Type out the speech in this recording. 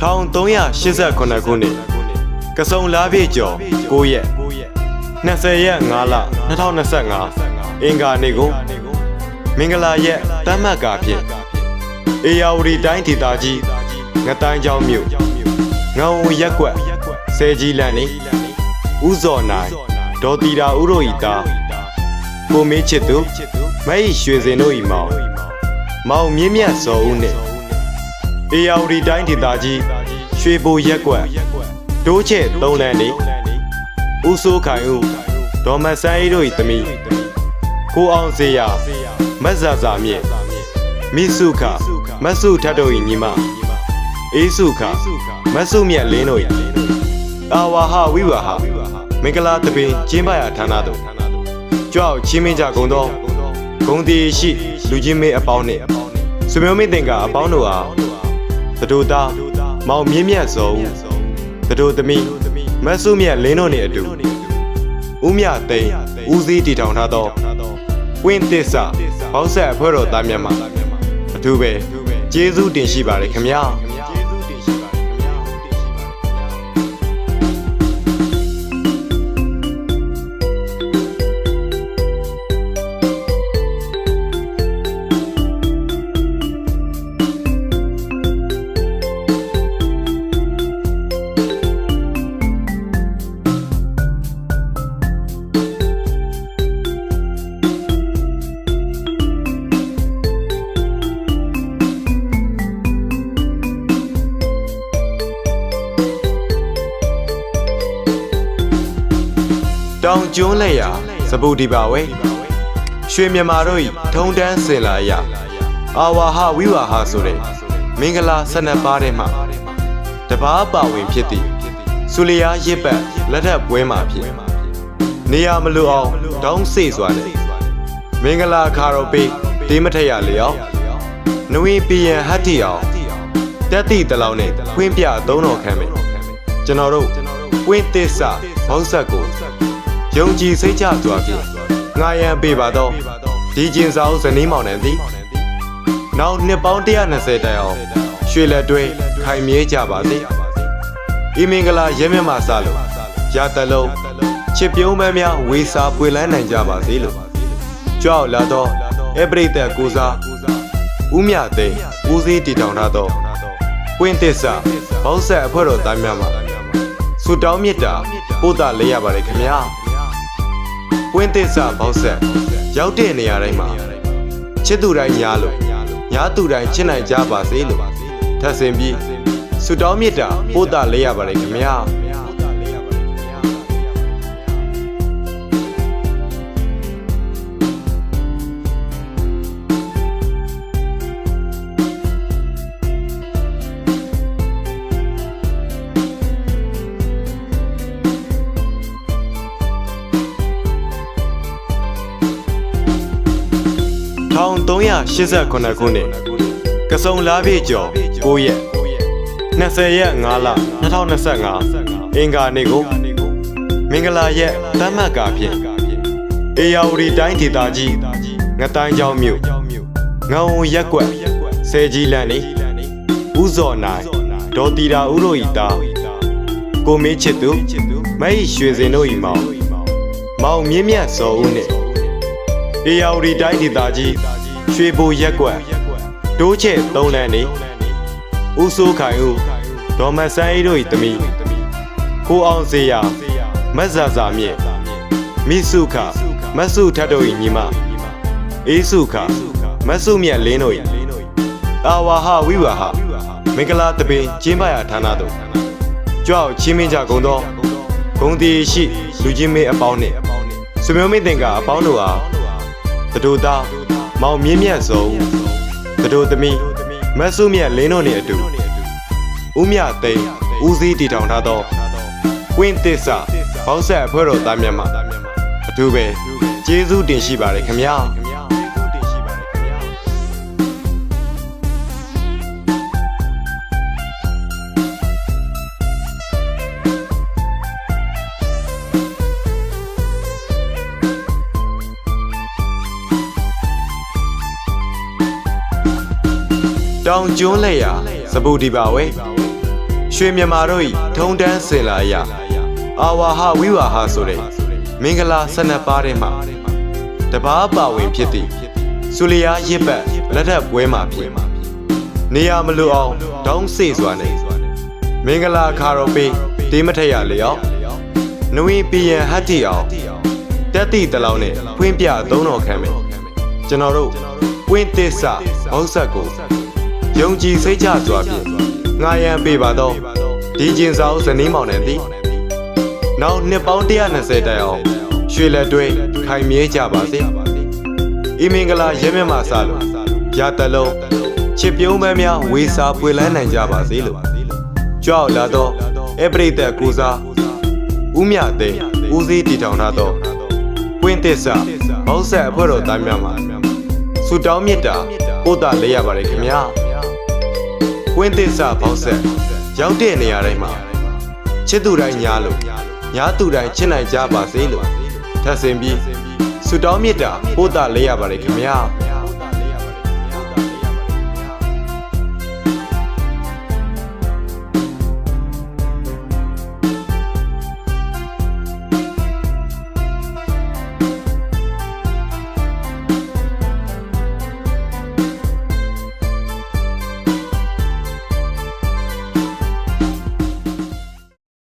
1389ခုနှစ်ကစုံလားပြည့်ကျော်9ရက်20ရက်5လ2025အင်္ဂါနေ့ကိုမင်္ဂလာရက်တမ်းမှတ်ကာဖြင့်အေယာဝတီတိုင်းဒေသကြီးငတိုင်းကျောင်းမြို့ငောင်ဝရက်ကွက်ဆဲကြီးလန်းနေဥဇော်နိုင်ဒေါ်တီတာဥရိုဤသားကိုမေးချစ်သူမဟိရွှေစင်တို့ဤမောင်မောင်မြင့်မြတ်စောဦးနှင့် အေယာဝတီတိုင်းဒေသကြီးရွှေဘိုရက်ကွက်တိုးချဲ့သုံးလန်းနေဦးစိုးခိုင်ဦးဒေါ်မဆန်းအေးတို့၏သမီးကိုအောင်စေရမက်ဇာဇာမြင့်မိစုခမဆုထတ်တို့၏ညီမအေးစုခမဆုမြတ်လင်းတို့၏အာဝါဟဝိဝါဟမင်္ဂလာတပင်ကျင်းပရာဌာနသို့ကြွအောင်ချင်းမင်းကြကုန်သောဂုံတီရှိလူချင်းမေးအပေါင်းနှင့်ဆွေမျိုးမင်းတင်ကအပေါင်းတို့အား တတူသားမောင်မြင့်မြတ်စောဦးတတူသမီးမဆုမြတ်လင်းတို့နှင့်အတူဦးမြသိန်းဦးစည်းတည်ထောင်ထားသောဝင်းသစ္စာဘောက်ဆက်အဖွဲ့တော်သားများမှာအထူးပဲကျေးဇူးတင်ရှိပါတယ်ခင်ဗျာ တောင်ကျွန်းလက်ရာစပူဒီပါဝဲရွှေမြန်မာတို့၏ထုံတန်းစင်လာရအာဝါဟဝိဝါဟဆိုတဲ့မင်္ဂလာဆနပ်ပါးထဲမှာတပားပါဝင်ဖြစ်သည့်ဆူလျာရစ်ပတ်လက်ထပ်ပွဲမှာဖြစ်နေရမလို့အောင်တောင်းစေစွာနဲ့မင်္ဂလာခါတော်ပေးဒီမထက်ရလျောက်နဝင်းပြည်ရန်ဟတ်တီအောင်တက်တိတလောင်းနဲ့ခွင်းပြသုံးတော်ခံမယ်ကျွန်တော်တို့ဝင်းသစ္စာဘောက်ဆက်ကို ယုံကြည်စိတ်ချစွာဖြင့်ငာယံပေးပါတော့ဒီကျင်ဆောင်ဇနီးမောင်နှံသည်နောက်နှစ်ပေါင်း120တိုင်အောင်ရွှေလက်တွဲခိုင်မြဲကြပါစေဤမင်္ဂလာရဲမြတ်မှစလို့ရတလုံးချစ်ပြုံးမန်းများဝေစာပွေလန်းနိုင်ကြပါစေလို့ကြောက်လာတော့အပရိသတ်ကိုစားဦးမြသိန်းဦးစည်းတည်ထောင်ထားသောပွင့်သစ္စာဘောက်ဆက်အဖွဲ့တော်သားများမှာဆုတောင်းမေတ္တာပို့တာလေးရပါတယ်ခင်ဗျာ ဝင်းသစ္စာဘောက်ဆက်ရောက်တဲ့နေရာတိုင်းမှာချစ်သူတိုင်းညားလို့ညားသူတိုင်းချစ်နိုင်ကြပါစေလို့ထပ်ဆင်ပြီးဆုတောင်းမေတ္တာပို့တာလေးရပါတယ်ခင်ဗျာ 1389ခုနှစ်ကစုံလားပြည့်ကျော်9ရက်20ရက်5လ2025အင်္ဂါနေ့ကိုမင်္ဂလာရက်တမ်းမှတ်ကာဖြင့်အေယာဝတီတိုင်းဒေသကြီးငတိုင်းကျောင်းမြို့ငောင်ဝရက်ကွက်ဆဲကြီးလန်းနေဥဇော်နိုင်ဒေါ်တီတာဥရိုဤသားကိုမေးချစ်သူမဟိရွှေစင်တို့ဤမောင်မောင်မြင့်မြတ်စောဦးနှင့် အေယာဝတီတိုင်းဒေသကြီးရွှေဘိုရက်ကွက်တိုးချဲ့သုံးလန်းနေဦးစိုးခိုင်ဦးဒေါ်မဆန်းအေးတို့၏သမီးကိုအောင်စေရမက်ဇာဇာမြင့်မိစုခမဆုထတ်တို့၏ညီမအေးစုခမဆုမြတ်လင်းတို့၏အာဝါဟဝိဝါဟမင်္ဂလာတပင်ကျင်းပရာဌာနသို့ကြွအောင်ချင်းမင်းကြကုန်သောဂုံတီရှိလူချင်းမေးအပေါင်းနှင့်ဆွေမျိုးမင်းတင်ကအပေါင်းတို့အား တတူသားမောင်မြင့်မြတ်စောဦးတတူသမီးမဆုမြတ်လင်းတို့နှင့်အတူဦးမြသိန်းဦးစည်းတည်ထောင်ထားသောဝင်းသစ္စာဘောက်ဆက်အဖွဲ့တော်သားများမှာအထူးပဲကျေးဇူးတင်ရှိပါတယ်ခင်ဗျာ တောင်ကျွန်းလက်ရာစပူဒီပါဝဲရွှေမြန်မာတို့၏ထုံတန်းစင်လာရအာဝါဟဝိဝါဟဆိုတဲ့မင်္ဂလာ12ပါးထဲမှာတပားပါဝင်ဖြစ်သည့်ဆူလျာရစ်ပတ်လက်ထပ်ပွဲမှာဖြစ်နေရမလို့အောင်တောင်းစေစွာနဲ့မင်္ဂလာခါတော်ပေးဒီမထက်ရလျောက်နဝီပီယံဟတ်တီအောင်တက်တိတလောင်းနဲ့ဖွင့်ပြသုံးတော်ခံမယ်ကျွန်တော်တို့ပွင့်သစ္စာဘောက်ဆက်ကို ယုံကြည်စိတ်ချစွာဖြင့်ငာယံပေးပါတော့ဒီကျင်စာအုပ်ဇနီးမောင်နဲ့သည်နောက်နှစ်ပေါင်း120တိုင်အောင်ရွှေလက်တွဲခိုင်မြဲကြပါစေဤမင်္ဂလာရဲမြတ်မှာစလို့ရတလုံးချစ်ပြုံးမဲများဝေစာပွေလန်းနိုင်ကြပါစေလို့ကြောက်လာတော့အပရိသက်ကိုစားဥမြသိန်းဦးစည်းတည်ထောင်ထားသောပွင့်သစ္စာဘောက်ဆက်အဖွဲ့တော်သားများမှာဆူတောင်းမြတ်တာပို့တာလေးရပါတယ်ခင်ဗျာ ပွင့်သစ္စာဘောက်ဆက်ရောက်တဲ့နေရာတိုင်းမှာချစ်သူတိုင်းညားလို့ညားသူတိုင်းချစ်နိုင်ကြပါစေလို့ထပ်ဆင်ပြီးဆူတောင်းမြတ်တာပို့တာလေးရပါတယ်ခင်ဗျာ